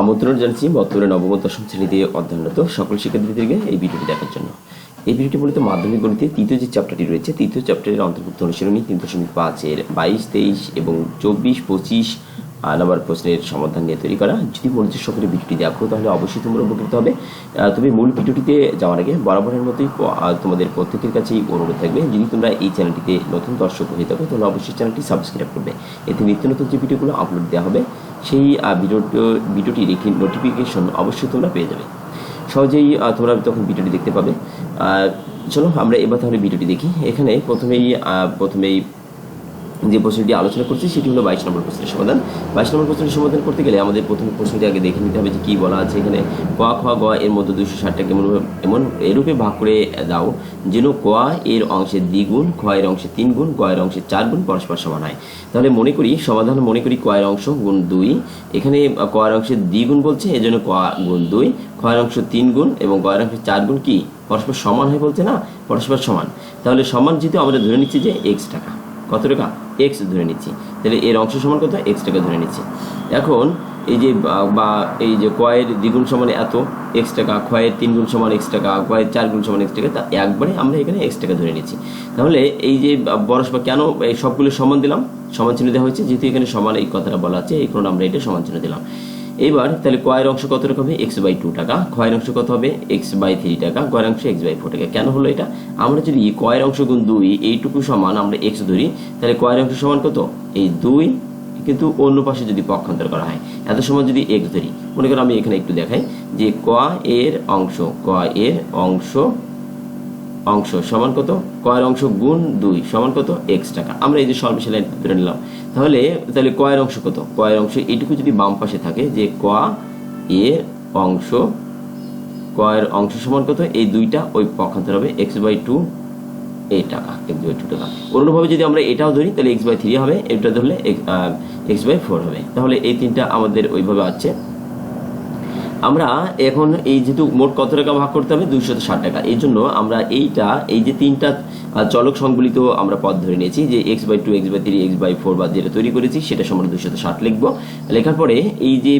আমন্ত্রণ জানাচ্ছি বর্তমানে নবম দশম শ্রেণীতে অধ্যয়নরত সকল শিক্ষার্থীদেরকে এই ভিডিওটি দেখার জন্য। এই ভিডিওটি মূলত মাধ্যমিক গণিতে তৃতীয় যে চ্যাপ্টারটি রয়েছে, তৃতীয় চ্যাপ্টারের অন্তর্ভুক্ত অনুশীলনী তিন দশমিক পাঁচের বাইশ, তেইশ এবং চব্বিশ, পঁচিশ নাম্বার প্রশ্নের সমাধান নিয়ে তৈরি করা। যদি মনোযোগ সকলে ভিডিওটি দেখো, তাহলে অবশ্যই তোমরা উপকৃত হবে। তবে মূল ভিডিওটিতে যাওয়ার আগে বরাবরের মতোই তোমাদের প্রত্যেকের কাছেই অনুরোধ থাকবে। যদি তোমরা এই চ্যানেলটিতে নতুন দর্শক হয়ে থাকো, তাহলে অবশ্যই চ্যানেলটি সাবস্ক্রাইব করবে। এতে নিত্য নতুন যে ভিডিওগুলো আপলোড দেওয়া হবে সেই ভিডিওটির একটি নোটিফিকেশন অবশ্যই তোমরা পেয়ে যাবে। সহজেই তোমরা তখন ভিডিওটি দেখতে পাবে চলো আমরা এবার তাহলে ভিডিওটি দেখি। এখানে প্রথমেই প্রথমেই যে প্রশ্নটি আলোচনা করছি, সেটি হলো বাইশ নম্বর প্রশ্নের সমাধান। বাইশ নম্বর প্রশ্নের সমাধান করতে গেলে আমাদের প্রথম প্রশ্নটি আগে দেখে নিতে হবে যে কী বলা আছে এখানে। ক, খ, গ এর মধ্যে দুশো ষাটটাকে এমন এমন এরূপে ভাগ করে দাও যেন ক এর অংশের দ্বিগুণ, খ এর অংশে তিন গুণ গ এর অংশে চার গুণ পরস্পর সমান হয়। তাহলে মনে করি, সমাধান মনে করি কয়ের অংশ গুণ দুই। এখানে কয়ের অংশের দ্বিগুণ বলছে, এজন্য ক গুণ দুই। খ এর অংশ তিন গুণ এবং গ এর অংশ চার গুণ কি? পরস্পর সমান হয় বলছে না? পরস্পর সমান। তাহলে সমান যেহেতু, আমরা ধরে নিচ্ছি যে এক্স টাকা। কত টাকা? এক্স ধরে নিচ্ছি। তাহলে এর অংশ সমান কত? এক্সটাকে ধরে নিচ্ছি। এখন এই যে, বা- এই যে কয়ের দ্বিগুণ সমান এত এক্স টাকা ক্ষয়ের তিন গুণ সমান এক্স টাকা কয়ের চার গুণ সমান এক্স টাকা, তা একবারে আমরা এখানে এক্স টাকা ধরে নিচ্ছি। তাহলে এই যে বরস্পা কেন এই সবগুলো সমান দিলাম? সমান চিহ্ন দেওয়া হয়েছে, যেহেতু এখানে সমান এই কথাটা বলা আছে, এই কারণে আমরা এটা সমান চিহ্ন দিলাম। এবার তাহলে কয়ের অংশ কত টাকা হবে? এক্স বাই টু টাকা। কয়ের অংশ কত হবে? এক্স বাই থ্রি টাকা। কয়ের অংশ এক্স বাই ফোর টাকা। কেন হলো এটা? আমরা যদি কয়ের অংশ গুণ দুই, এইটুকু সমান আমরা এক্স ধরি, তাহলে কয়ের অংশ সমান কত? এই দুই। কিন্তু অন্য পাশে যদি পক্ষান্তর করা হয়, এত সময় যদি এক্স ধরি, মনে করো আমি এখানে একটু দেখাই যে ক এর অংশ, ক এর অংশ অংশ সমান কত? কয়ের অংশ গুণ দুই সমান কত? এক্স টাকা। আমরা এই যে সর্বশেষ লাইন ধরে নিলাম। তাহলে তাহলে কয়ের অংশ কত? কয়ের অংশ এইটুকু যদি বাম পাশে থাকে যে ক এর অংশ, কয়ের অংশ সমান কত? এই দুইটা ওই পক্ষান্তর হবে এক্স বাই টু এই টাকা, এক্স বাই টু টাকা। অন্যভাবে যদি আমরা এটাও ধরি, তাহলে এক্স বাই থ্রি হবে, এটা ধরলে এক্স বাই ফোর হবে। তাহলে এই তিনটা আমাদের ওইভাবে আছে আমরা এখন এই যেহেতু মোট কত টাকা ভাগ করতে হবে? দুইশত ষাট টাকা। এই জন্য আমরা এইটা, এই যে তিনটা চলক সংবলিত আমরা পদ ধরে নিয়েছি, যে x by two x by three x by four বা যেটা তৈরি করেছি সেটা সমান দুইশত ষাট লিখব। লেখার পরে এই যে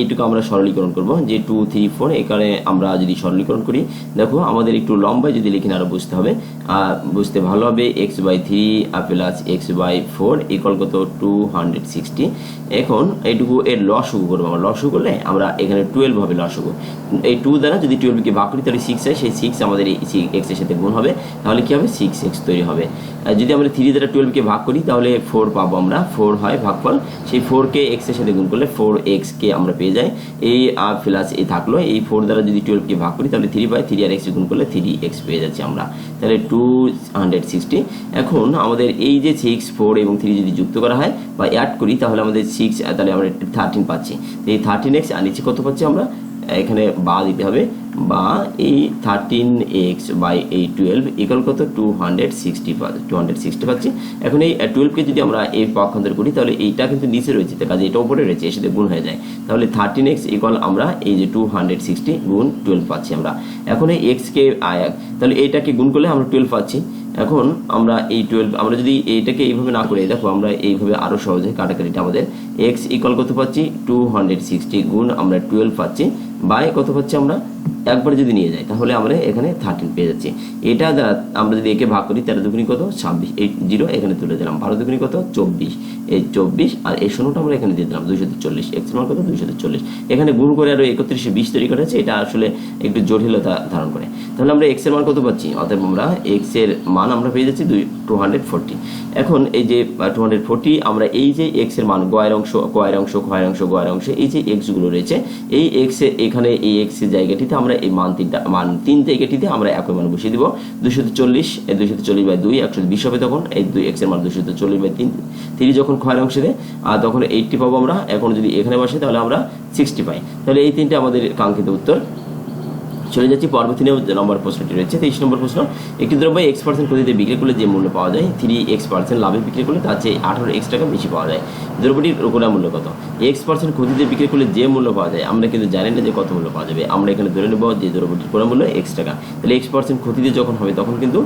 এইটুকু আমরা সরলীকরণ করব, যে টু থ্রি ফোর এখানে আমরা যদি সরলীকরণ করি, দেখো আমাদের একটু লম্বায় যদি লিখি না আরও বুঝতে হবে বুঝতে ভালো হবে x by three plus x by four equal কত? টু হান্ড্রেড সিক্সটি এখন এইটুকু এর লসগু করব আমরা। লসগু করলে আমরা এখানে টুয়েলভ হবে লসগু এই টু দ্বারা যদি টুয়েলভকে ভাগ করি তাহলে সিক্স হয়, সেই সিক্স আমাদের এই এক্সের সাথে গুণ হবে, তাহলে কী হবে? সিক্স এক্স তৈরি হবে। যদি আমরা থ্রি দ্বারা টুয়েলভকে ভাগ করি, তাহলে ফোর পাবো আমরা। ফোর হয় ভাগফল। সেই ফোরকে এক্সের সাথে গুণ করলে ফোর এক্সকে আমরা পেয়ে যাই। এই আর প্লাস এই থাকল। এই ফোর দ্বারা যদি টুয়েলভকে ভাগ করি, তাহলে থ্রি বাই থ্রি আর এক্স গুণ করলে থ্রি এক্স পেয়ে যাচ্ছি আমরা। তাহলে টু হান্ড্রেড সিক্সটি এখন আমাদের এই যে সিক্স ফোর এবং থ্রি যদি যুক্ত করা হয় বা অ্যাড করি, তাহলে আমাদের সিক্স তাহলে আমরা থার্টিন পাচ্ছি। এই থার্টিন এক্স আর নিচে কত পাচ্ছি আমরা? এখানে বা দিতে হবে। বা এই থার্টিন এক্স বাই এই টুয়েলভ ইকাল কত? Two hundred sixty two hundred sixty পাচ্ছি। এখন এই টুয়েলভকে যদি আমরা এই পক্ষান্তর করি, তাহলে এইটা কিন্তু নিচে রয়েছে কাজে এটা উপরে রয়েছে এর সাথে গুণ হয়ে যায়। তাহলে থার্টিন এক্স ইকাল আমরা এই যে টু হান্ড্রেড সিক্সটি গুণ টুয়েলভ পাচ্ছি আমরা। এখন এই এক্সকে তাহলে এইটাকে গুণ করলে আমরা টুয়েলভ পাচ্ছি। এখন আমরা এই টুয়েলভ আমরা যদি এইটাকে এইভাবে না করে, দেখো আমরা এইভাবে আরও সহজে কাটাকাটিটা আমাদের। এক্স ইকুয়াল কত পাচ্ছি? টু হান্ড্রেড সিক্সটি গুণ আমরা টুয়েলভ পাচ্ছি। বাই কত পাচ্ছি আমরা? একবার যদি নিয়ে যাই, তাহলে আমরা এখানে থার্টিন পেয়ে যাচ্ছি। এটা দ্বারা আমরা যদি একে ভাগ করি, তেরো দুগুনি কত? ছাব্বিশ এই জিরো এখানে তুলে দিলাম। বারো দুগুনি কত? চব্বিশ। এই চব্বিশ আর এই শূন্যটা আমরা এখানে দিয়ে দিলাম, দুইশো চল্লিশ এক্স মান কত? দুইশো চল্লিশ এখানে গুণ করে আরও একত্রিশে বিশ তৈরি করেছে এটা আসলে একটু জটিলতা ধারণ করে। তাহলে আমরা এক্সের মান কত পাচ্ছি? অতএব আমরা এক্সের মান আমরা পেয়ে যাচ্ছি দুই টু হান্ড্রেড ফোরটি এখন এই যে টু হান্ড্রেড ফোরটি আমরা এই যে এক্সের মান গয়ের অংশ কয়ের অংশ ক্ষয়ের অংশ গয়ের অংশ, এই যে এক্সগুলো রয়েছে, এই এক্স এখানে এই এক্সের জায়গাটিতে আমরা এই মান তিনটা, মান তিন জায়গাটিতে আমরা একই মান বসিয়ে দিব। দুশো চল্লিশ দুশো চল্লিশ বাই দুই, একশো বিশ হবে তখন, এই দুই এক্সের মান দুশো চল্লিশ বাই তিন, তিনি যখন ক্ষয়ের অংশে দেয় আর তখন এইটটি পাবো আমরা। এখন যদি এখানে বসে, তাহলে আমরা সিক্সটি পাই। তাহলে এই তিনটে আমাদের কাঙ্ক্ষিত উত্তর। চলে যাচ্ছি, পরবর্তী নম্বর প্রশ্নটি রয়েছে, তেইশ নম্বর প্রশ্ন, একটি দ্রব্য এক্স পার্সেন্ট ক্ষতিতে বিক্রি করলে যে মূল্য পাওয়া যায় থ্রি এক্স পার্সেন্ট লাভে বিক্রি করলে তার চেয়ে আঠারো এক্স টাকা বেশি পাওয়া যায়। দ্রব্যটির কোনা মূল্য কত? এক্স পার্সেন্ট ক্ষতিতে বিক্রি করলে যে মূল্য পাওয়া যায়, আমরা কিন্তু জানি না যে কত মূল্য পাওয়া যাবে। আমরা এখানে ধরে নেব যে দ্রব্যটির কোনা মূল্য এক্স টাকা। তাহলে এক্স পার্সেন্ট ক্ষতিতে যখন হবে, তখন কিন্তু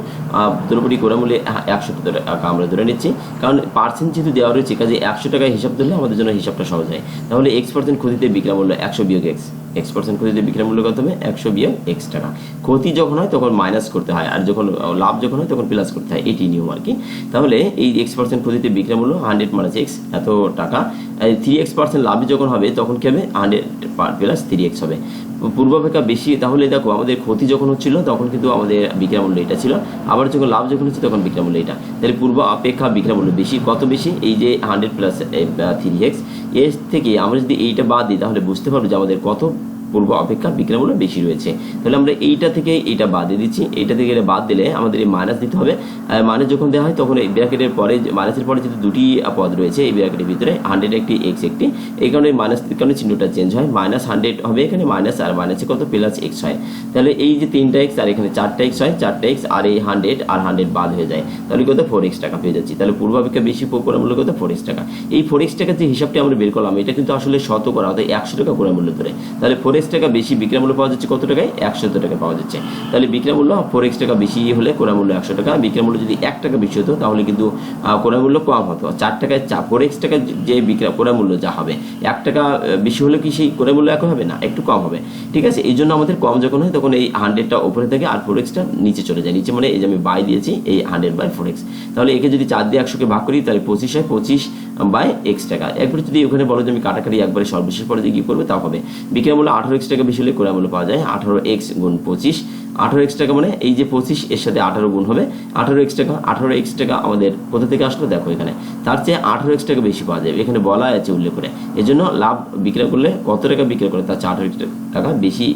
দ্রব্যটি কোনা মূল্যে একশো টাকা আমরা ধরে নিচ্ছি। কারণ পার্সেন্ট যেহেতু দেওয়া রয়েছে, কাজে একশো টাকায় হিসাব ধরলে আমাদের জন্য হিসাবটা সহজ হয়। তাহলে এক্স পার্সেন্ট ক্ষতিতে বিক্রয় মূল্য একশো বিয়োগ এক্স এক্স পার্সেন্ট ক্ষতিতে বিক্রয় মূল্য কত হবে? একশো বিয়োগ এক্স টাকা ক্ষতি যখন হয় তখন মাইনাস করতে হয়, আর যখন লাভ যখন হয় তখন প্লাস করতে হয়। এটি নিয়ম আর কি তাহলে এই এক্স পার্সেন্ট ক্ষতিতে বিক্রয় মূল্য হান্ড্রেড মাইনাস এক্স এত টাকা। থ্রি এক্স পার্সেন্ট লাভ যখন হবে, তখন কি হবে? হান্ড্রেড প্লাস থ্রি এক্স হবে। পূর্বাপেক্ষা বেশি, তাহলে দেখো, আমাদের ক্ষতি যখন হচ্ছিল, তখন কিন্তু আমাদের বিক্রয় মূল্য এটা ছিল। আবার যখন লাভ যখন হচ্ছে, তখন বিক্রয় মূল্য এটা। তাহলে পূর্ব অপেক্ষা বিক্রয় মূল্য বেশি। কত বেশি? এই যে হান্ড্রেড প্লাস থ্রি এক্সের থেকে আমরা যদি এইটা বাদ দিই, তাহলে বুঝতে পারব যে আমাদের কত পূর্ব অপেক্ষা বিক্রয় মূল্য বেশি রয়েছে। তাহলে আমরা এইটা থেকে এইটা বাদ দিয়ে দিচ্ছি। এইটা থেকে এটা বাদ দিলে আমাদের এই মাইনাস দিতে হবে। মাইনাস যখন দেওয়া হয় তখন এই ব্র্যাকেটের পরে মাইনাসের পরে যেহেতু দুটি পদ রয়েছে, এই ব্র্যাকেটের ভিতরে হান্ড্রেড একটি এক্স একটি। এই কারণে মাইনাস কারণে চিহ্নটা চেঞ্জ হয়। মাইনাস হান্ড্রেড হবে এখানে মাইনাস আর মাইনাসে কত? প্লাস এক্স হয়। তাহলে এই যে তিনটা এক্স আর এখানে চারটা এক্স হয়, চারটা এক্স আর এই হান্ড্রেড আর হান্ড্রেড বাদ হয়ে যায়। তাহলে কত? ফোর এক্স টাকা পেয়ে যাচ্ছি। তাহলে পূর্ব অপেক্ষা বেশি করে মূল্য কত? ফোর এক্স টাকা। এই ফোর এক্স টাকার যে হিসাবটি আমরা বের করলাম, এটা কিন্তু আসলে শত করা অর্থাৎ একশো টাকা করে মূল্য ধরে। তাহলে ফোর এক্স টাকা বেশি বিক্রয় মূল্য পাওয়া যাচ্ছে কত টাকায়? একশো টাকা পাওয়া যাচ্ছে। তাহলে বিক্রয় মূল্য ফোর এক্স টাকা বেশি হলে ক্রয় মূল্য একশো টাকা বিক্রয় মূল্য যদি এক টাকা বেশি হতো তাহলে কিন্তু আহ, মূল্য কম হতো। চার টাকায় চা ফোর এক্স টাকা যে বিক্রয় ক্রয় মূল্য যা হবে এক টাকা বেশি হলে কি সেই ক্রয় মূল্য একই হবে? না একটু কম হবে। ঠিক আছে? এই জন্য আমাদের কম যখন হয় তখন এই হান্ড্রেডটা উপরে থাকে আর ফোর এক্সটা নিচে চলে যায়। নিচে মানে এই যে আমি বাই দিয়েছি এই হান্ড্রেড বাই ফোর এক্স তাহলে একে যদি চার দিয়ে একশোকে ভাগ করি তাহলে পঁচিশ হয় পঁচিশ বাই এক্স টাকা। একবারে যদি ওখানে বলো যে আমি কাটাকাটি একবারে সর্বশেষ পরে দিয়ে কী করবে তা হবে। বিক্রয় মূল্য আঠারো এক্স টাকা বেশি হলে ক্রয় মূল্য পাওয়া যায় আঠারো এক্স গুণ পঁচিশ। আঠারো এক্স টাকা মানে এই যে পঁচিশ, এর সাথে আঠারো গুণ হবে। আঠারো এক্স টাকা, আঠারো এক্স টাকা আমাদের কোথা থেকে আসলো? দেখো এখানে। তার চেয়ে আঠারো এক্স টাকা বেশি পাওয়া যাবে এখানে বলা আছে উল্লেখ করে। এই জন্য লাভ বিক্রয় করলে কত টাকা বিক্রয় করে? তার চেয়ে আঠারো টাকা বেশি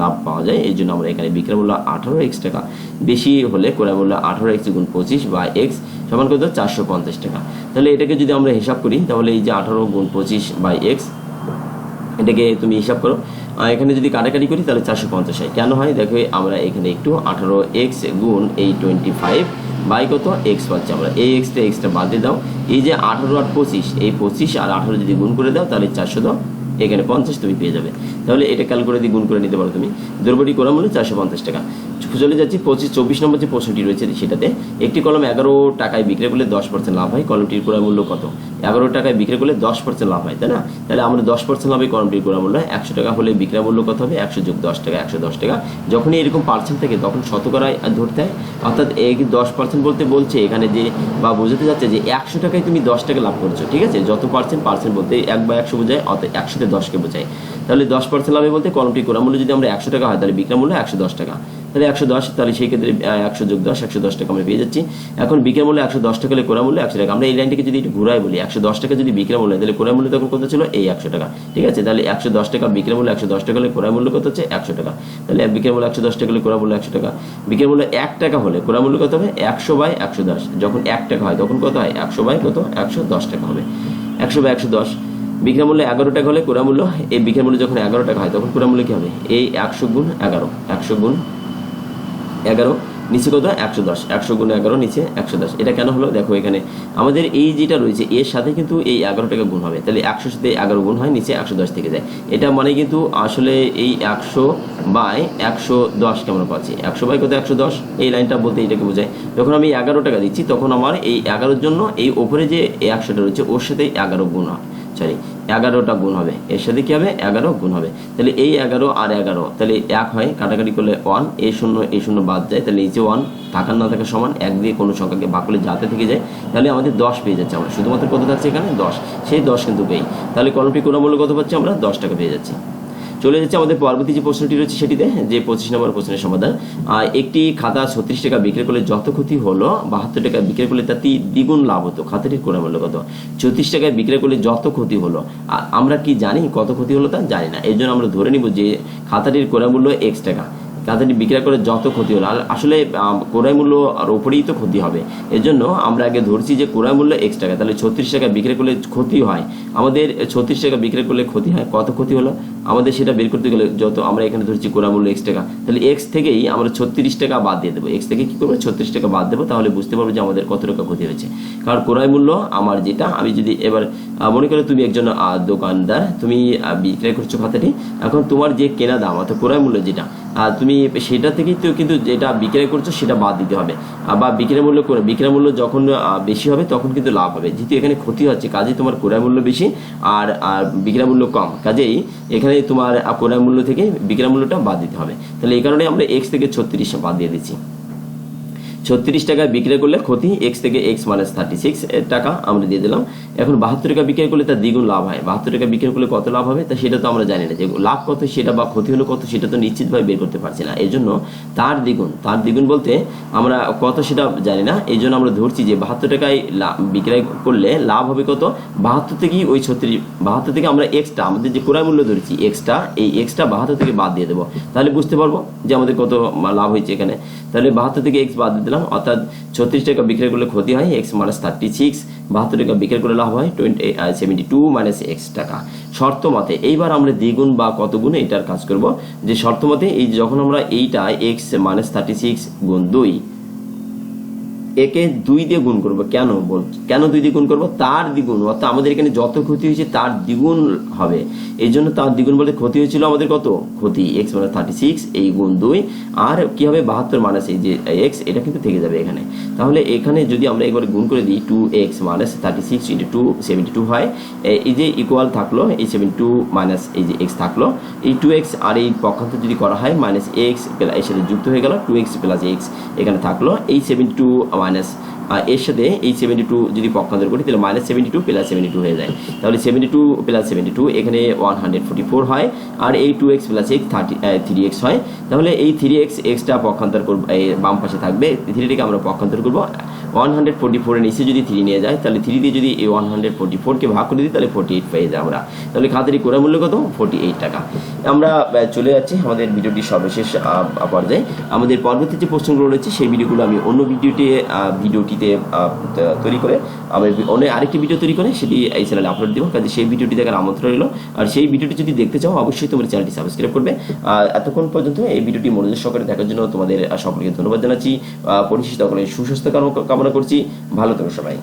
লাভ পাওয়া যায়। এই জন্য আমরা এখানে বিক্রয় মূল্য আঠারো এক্স টাকা বেশি হলে ক্রয় মূল্য আঠারো এক্স গুণ পঁচিশ বা এক্স সমান কত চারশো পঞ্চাশ টাকা। তাহলে এটাকে যদি আমরা হিসাব করি, তাহলে এই যে আঠারো গুণ পঁচিশ বাই এক্স এটাকে তুমি হিসাব করো। এখানে যদি কাটাকাটি করি, তাহলে চারশো পঞ্চাশ হয়। কেন হয়? দেখো, আমরা এখানে একটু আঠারো এক্স গুণ এই টোয়েন্টি ফাইভ বাই কত? এক্স পাচ্ছি আমরা। এই এক্সটা এক্সটা বাদ দিয়ে দাও। এই যে আঠারো আর পঁচিশ, এই পঁচিশ আর আঠারো যদি গুণ করে দাও, তাহলে চারশো দাও এখানে পঞ্চাশ তুমি পেয়ে যাবে। তাহলে এটা ক্যাল করে দিয়ে গুণ করে নিতে পারো তুমি। দ্রব্যটি করা মূল্য চারশো পঞ্চাশ টাকা। চলে যাচ্ছি পঁচিশ, চব্বিশ নম্বর যে প্রশ্নটি রয়েছে সেটাতে, একটি কলম এগারো টাকায় বিক্রি করলে দশ পার্সেন্ট লাভ হয়, কলমটির ক্রয় মূল্য কত? এগারো টাকায় বিক্রি করলে দশ পার্সেন্ট লাভ হয়, তাই না? তাহলে আমরা দশ পার্সেন্ট লাভে কলমটির ক্রয় মূল্য একশো টাকা হলে বিক্রয় মূল্য কত হবে? একশো যোগ দশ টাকা, একশো দশ টাকা। যখনই এরকম পার্সেন্ট থাকে, তখন শতকরায় ধরতে হয়। অর্থাৎ এই দশ পার্সেন্ট বলতে বলছে, এখানে যে বা বোঝাতে যাচ্ছে যে একশো টাকায় তুমি দশ টাকা লাভ করছ, ঠিক আছে? যত পার্সেন্ট পার্সেন্ট বলতে এক বা একশো বোঝায়, অর্থাৎ একশোতে দশকে বোঝায় তাহলে দশ পার্সেন্ট লাভে বলতে কলমটি ক্রয় মূল্য যদি আমরা একশো টাকা হয়, তাহলে বিক্রয় মূল্য একশো দশ টাকা। তাহলে একশো দশ, তাহলে সেই ক্ষেত্রে একশো যোগ দশ, একশো দশ টাকা আমরা পেয়ে যাচ্ছি। এখন বিক্রয় মূল্য একশো দশ টাকা হলে ক্রয় মূল্য একশো টাকা। আমরা এই লাইনটিকে যদি একটু ঘুরাই বলি, একশো দশ টাকা যদি বিক্রয় মূল্য তাহলে ক্রয় মূল্য তখন কত ছিল? এই একশো টাকা। ঠিক আছে? তাহলে একশো দশ টাকা বিক্রয় মূল্য একশো দশ টাকা হলে ক্রয় মূল্য কত হচ্ছে? একশো টাকা। তাহলে বিক্রয় মূল্য একশো দশ টাকা হলে ক্রয় মূল্য একশো টাকা। বিক্রয় মূল্য এক টাকা হলে ক্রয় মূল্য কত হবে? একশো বাই একশো দশ। যখন এক টাকা হয়, তখন কত হয়? একশো বাই কত? একশো দশ টাকা হবে। একশো বাই একশো দশ। বিক্রয় মূল্য এগারো টাকা হলে ক্রয় মূল্য এই বিক্রয় মূল্য যখন এগারো টাকা হয়, তখন ক্রয় মূল্য কি হবে? এই একশো গুণ এগারো। একশো গুণ এগারো নিচে কত? একশো দশ। একশো গুণ এগারো নিচে একশো দশ। এটা কেন হলো? দেখো এখানে আমাদের এই যেটা রয়েছে, এর সাথে কিন্তু এই এগারো টাকা গুণ হবে। তাহলে একশোর সাথে এগারো গুণ হয়, নিচে একশো দশ থেকে যায়। এটা মানে কিন্তু আসলে এই একশো বাই একশো দশ কেমন পাচ্ছি? একশো বাই কত? একশো দশ। এই লাইনটা বলতে এটাকে বোঝায়। যখন আমি এগারো টাকা দিচ্ছি, তখন আমার এই এগারোর জন্য এই ওপরে যে একশোটা রয়েছে, ওর সাথে এগারো গুণ হয়। সরি, এগারোটা গুণ হবে। এর সাথে কি হবে? এগারো গুণ হবে। তাহলে এই এগারো আর এগারো, তাহলে এক হয় কাটাকাটি করলে ওয়ান এই শূন্য এই শূন্য বাদ যায়, তাহলে এই যে ওয়ান থাকার না থাকার সমান, এক দিয়ে কোনো সংখ্যাকে ভাগ করলে যাতে থেকে যায়, তাহলে আমাদের দশ পেয়ে যাচ্ছে আমরা। শুধুমাত্র কত থাকছে এখানে? দশ। সেই দশ কিন্তু পেই তাহলে কলমটি কোনো মূল্য কত পাচ্ছি আমরা? দশ টাকা পেয়ে যাচ্ছি। চলে যাচ্ছে। আমাদের পরবর্তী যে প্রশ্নটি রয়েছে সেটিতে, যে পঁচিশ নম্বর প্রশ্নের সমাধান। একটি খাতা ছত্রিশ টাকা বিক্রি করলে যত ক্ষতি হলো, বাহাত্তর টাকা বিক্রি করলে তার দ্বিগুণ লাভ হতো। খাতাটির কোনো মূল্য কত? চৌত্রিশ টাকায় বিক্রি করলে যত ক্ষতি হলো আমরা কি জানি কত ক্ষতি হলো তা? জানি না। এর জন্য আমরা ধরে নিব যে খাতাটির ক্রয় মূল্য এক্স টাকা। তাদের বিক্রয় করে যত ক্ষতি হলো আসলে ক্রয় মূল্য আর ওপরেই তো ক্ষতি হবে। এর জন্য আমরা আগে ধরছি যে ক্রয় মূল্য এক্স টাকা। তাহলে ছত্রিশ টাকা বিক্রি করলে ক্ষতি হয়। আমাদের ছত্রিশ টাকা বিক্রি করলে ক্ষতি হয়। কত ক্ষতি হলো? আমাদের সেটা বের করতে গেলে যত আমরা এখানে ধরছি কোরা মূল্য এক্স টাকা, তাহলে এক্স থেকেই আমরা ছত্রিশ টাকা বাদ দিয়ে দেবো। এক্স থেকে কী করব? ছত্রিশ টাকা বাদ দেবো, তাহলে বুঝতে পারব যে আমাদের কত টাকা ক্ষতি হয়েছে। কারণ ক্রয় মূল্য আমার যেটা, আমি যদি এবার মনে করো তুমি একজন দোকানদার, তুমি বিক্রয় করছ খাতাটি, এখন তোমার যে কেনা দাম, অর্থাৎ ক্রয় মূল্য যেটা তুমি সেটা থেকেই তো কিন্তু যেটা বিক্রয় করছ সেটা বাদ দিতে হবে। বা বিক্রয় মূল্য করে, বিক্রয় মূল্য যখন বেশি হবে তখন কিন্তু লাভ হবে। যেহেতু এখানে ক্ষতি হচ্ছে কাজে তোমার ক্রয় মূল্য বেশি, আর আর বিক্রয় মূল্য কম। কাজেই এখানে তোমার আহ, ক্রয় মূল্য থেকে বিক্রয় মূল্যটা বাদ দিতে হবে। তাহলে এই কারণে আমরা এক্স থেকে ছত্রিশ বাদ দিয়ে দিচ্ছি। ছত্রিশ টাকায় বিক্রয় করলে ক্ষতি এক্স থেকে এক্স মাইনাস থার্টি সিক্স টাকা আমরা দিয়ে দিলাম। এখন বাহাত্তর টাকা বিক্রয় করলে তার দ্বিগুণ লাভ হয়। বাহাত্তর টাকা বিক্রয় করলে কত লাভ হবে? তা সেটা তো আমরা জানি না। যে লাভ কত, সেটা বা ক্ষতি হলো কত, সেটা তো নিশ্চিতভাবে বের করতে পারছি না। এই জন্য তার দ্বিগুণ তার দ্বিগুণ বলতে আমরা কত সেটা জানি না। এই জন্য আমরা ধরছি যে বাহাত্তর টাকায় বিক্রয় করলে লাভ হবে কত? বাহাত্তর থেকেই ওই ছত্রিশ, বাহাত্তর থেকে আমরা এক্সট্রা আমাদের যে ক্রয় মূল্য ধরেছি এক্সট্রা এই এক্সট্রা বাহাত্তর থেকে বাদ দিয়ে দেবো। তাহলে বুঝতে পারব যে আমাদের কত লাভ হয়েছে এখানে। তাহলে বাহাত্তর থেকে এক্স বাদ দিয়ে দিলাম। অর্থাৎ ছত্রিশ টাকা বিক্রয় করলে ক্ষতি হয় এক্স মাইনাস থার্টি সিক্স বাহাত্তর টাকা বিক্রয় করলে লাভ হয় twenty seventy two minus x টাকা। শর্ত মতে এইবার আমরা দ্বিগুণ বা কত গুণ এটার কাজ করব। যে শর্ত মতে এই যখন আমরা এইটা এক্স মাইনাস থার্টি সিক্স গুণ দুই একে দুই দিয়ে গুণ করব। কেন বল, কেন দুই দিয়ে গুণ করব? তার দ্বিগুণ। অর্থাৎ আমাদের এখানে যত ক্ষতি হয়েছে তার দ্বিগুণ হবে। এই জন্য তার দ্বিগুণ বলতে ক্ষতি হয়েছিল আমাদের কত? ক্ষতি এক্স মানে থার্টি সিক্স এই গুণ দুই। আর কি হবে? বাহাত্তর মাইনাস এই যে এক্স এটা কিন্তু থেকে যাবে এখানে। তাহলে এখানে যদি আমরা একবার গুণ করে দিই two x minus thirty six into two seventy two হয় এই যে ইকুয়াল থাকল, এই সেভেন্টি টু মাইনাস এই যে এক্স থাকল, এই টু এক্স আর এই পক্ষান্তর যদি করা হয় মাইনাস এক্সের সাথে যুক্ত হয়ে গেল টু এক্স প্লাস এক্স এখানে থাকল। এই সেভেন্টি টু মাইনাস এর সাথে এই সেভেন্টি টু যদি পক্ষান্তর করি, তাহলে minus seventy two plus seventy two হয়ে যায়। তাহলে seventy two plus seventy two এখানে ওয়ান হান্ড্রেড ফোর্টি ফোর হয়, আর এই two x plus x thirty three x হয়। তাহলে এই থ্রি এক্স এক্সটা পক্ষান্তর করব বাম পাশে থাকবে থ্রিটিকে আমরা পক্ষান্তর করব ওয়ান হান্ড্রেড ফোর্টি ফোরের নিচে যদি থ্রি নিয়ে যায় তাহলে থ্রি দিয়ে যদি এই ওয়ান হান্ড্রেড ফোর্টি ফোরকে ভাগ করে দিই তাহলে ফোর্টি এইট পেয়ে যাই আমরা। তাহলে খাতারি করে মূল্য কত? ফোর্টি এইট টাকা। আমরা চলে যাচ্ছি আমাদের ভিডিওটির সর্বশেষ পর্যায়ে। আমাদের পরবর্তী যে প্রশ্নগুলো রয়েছে সেই ভিডিওগুলো আমি অন্য ভিডিওটি ভিডিওটিতে তৈরি করে আমি অন্য আরেকটি ভিডিও তৈরি করে সেটি এই চ্যানেলে আপলোড দেবো কাজে সেই ভিডিওটি দেখার আমন্ত্রণ রইল। আর সেই ভিডিওটি যদি দেখতে চাও অবশ্যই তোমার চ্যানেলটি সাবস্ক্রাইব করবে। এতক্ষণ পর্যন্ত এই ভিডিওটি মনোযোগ সহকারে দেখার জন্য তোমাদের সকলকে ধন্যবাদ জানাচ্ছি। আহ, পরিশেষে সকলের সুস্বাস্থ্য কামনা- কামনা করছি। ভালো থাকো সবাই।